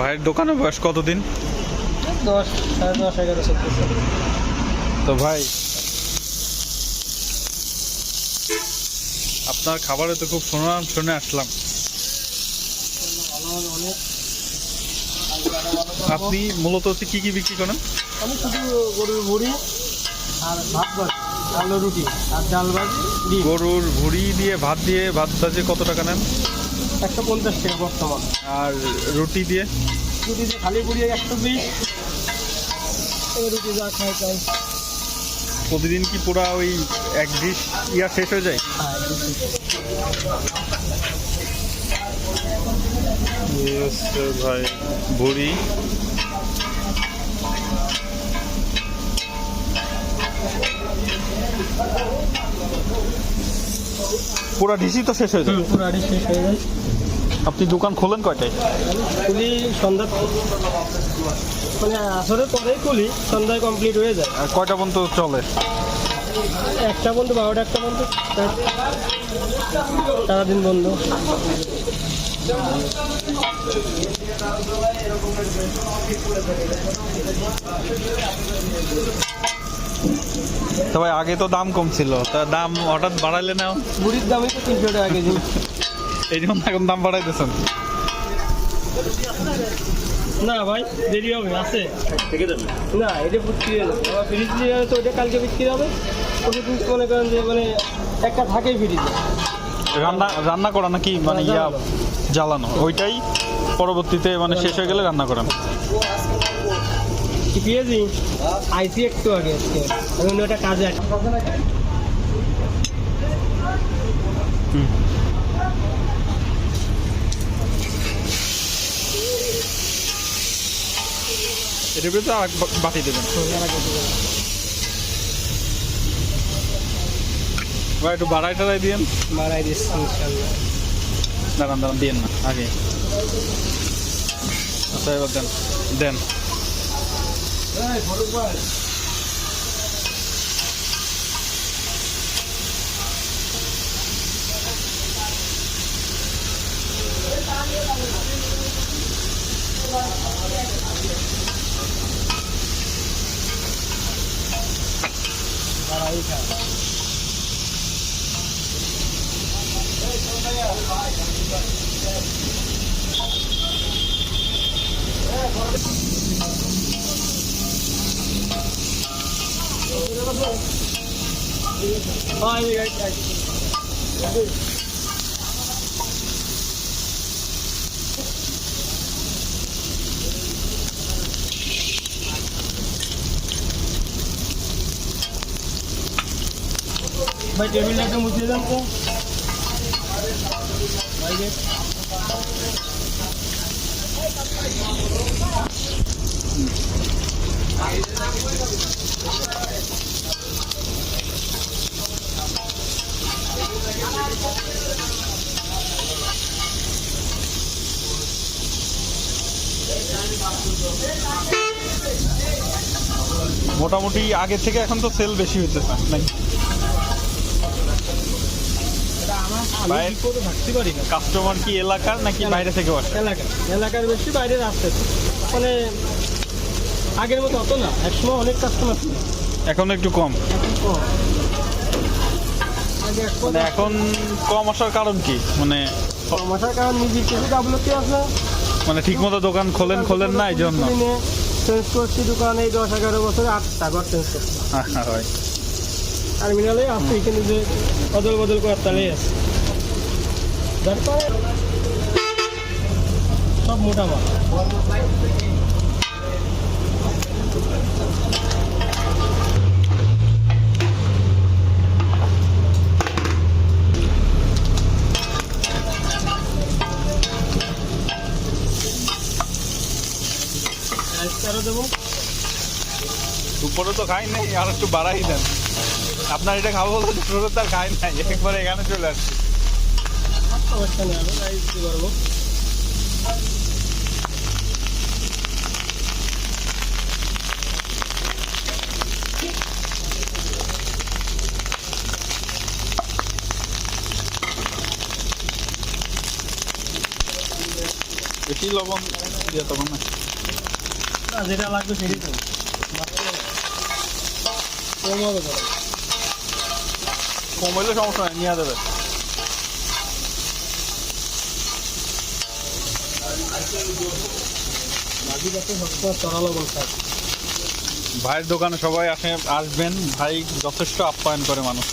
ভাইয়ের দোকানে বয়স কতদিন? দশ সাড়ে দশ এগারো তো ভাই আপনার খাবারে তো খুব সুনাম শুনে আসলাম। আপনি মূলত হচ্ছে কি কি বিক্রি করেন? আমি শুধু গরুর ভুড়ি আর ভাত ভাজি আলু রুটি আর ডাল ভাজি গরুর ভুড়ি দিয়ে ভাত দিয়ে ভাত ভাজে কত টাকা নেন? একশো পঞ্চাশ টাকা বর্তমান। আর রুটি দিয়ে? রুটি দিয়ে খালি পুড়িয়ে একশো বিশ রুটি যা খাই চাই প্রতিদিন কি পুরা ওই এক ডিশ ইয়া শেষ হয়ে যায়? হ্যাঁ ভাই ভুড়ি। পুরা ডিসি তো শেষ হয়ে যায় পুরো আড়ি শেষ হয়ে যায় আপনি দোকান খোলেন কয়টায়? খুলি সন্ধ্যা মানে আসরের পরেই খুলি সন্ধ্যায় কমপ্লিট হয়ে যায়। আর কয়টা পর্যন্ত চলে? একটা বন্ধু বারোটা একটা বন্ধু সারাদিন বন্ধ। তো ভাই আগে তো দাম কম ছিল। তা দাম হঠাৎ বাড়াইলে না বুড়ির দামই তো তিনশো টাকা কেজি। এই জন্য এখন দাম বাড়াইতেছেন। না ভাই দেরি হবে আছে। না এটা বিক্রি হয়ে ফ্রিজ দিয়ে তো ওটা কালকে বিক্রি হবে। ওটা কিন্তু মনে করেন যে মানে একটা থাকেই ফ্রিজে রান্না রান্না করা নাকি মানে ইয়া। জ্বালানো? ওইটাই পরবর্তীতে মানে শেষ হয়ে গেলে রান্না করেন। কি পেয়েছি আইসি একটু আগে আজকে। আমি কাজে আছি হুম। এটার ভিতরে আর এক বা- বাটি দেবেন। ভাই একটু বাড়াই টাড়াই দিয়েন। মারাই দিচ্ছি ইনশাল্লাহ। দাঁড়ান দাঁড়ান দিয়েন না আগে। আচ্ছা এবার দেন। দেন। 哎，跑得快。我啥时候到？我到。ভাই টেবিলটা একটু মুছিয়ে দেন তো ভাই যে মোটামুটি আগে থেকে এখন তো সেল বেশি হইতেছে নাকি আমি করে থাকতে পারি না। কাস্টমার কি এলাকার নাকি বাইরে থেকে আসে? এলাকা এলাকার বেশি বাইরের আসতেছে মানে আগের মতো অত না একসময় অনেক কাস্টমার ছিল। এখন একটু কম। এখন কম। মানে এখন কম আসার কারণ কি? মানে কম আসার কারণ নিজের কিছু গাফলতি আছে। মানে ঠিক মতো দোকান খোলেন খোলেন না এই জন্য। চেঞ্জ করছি দোকান এই দশ এগারো বছরে আটটা ঘর চেঞ্জ করছি। টার্মিনালে আছে এখানে যে বদল বদল করার তালেই আছে। তারপরে সব মোটা মাল। দেবো। দুপুরে তো খাই নাই আর একটু বাড়াই দেন। আপনার এটা খাব বলে দুপুরে তো আর খাই নাই একবারে এখানে চলে আসছি। সমস্যা নেই আমি তাই দিতে পারব বেশি লবণ দিয়ে তখন না। যেটা লাগবে সেটাই তো। কম হবে তো। কম হইলে সমস্যা নাই নিয়ে দেবে ভাইয়ের দোকানে সবাই আসে আসবেন ভাই যথেষ্ট আপ্যায়ন করে মানুষ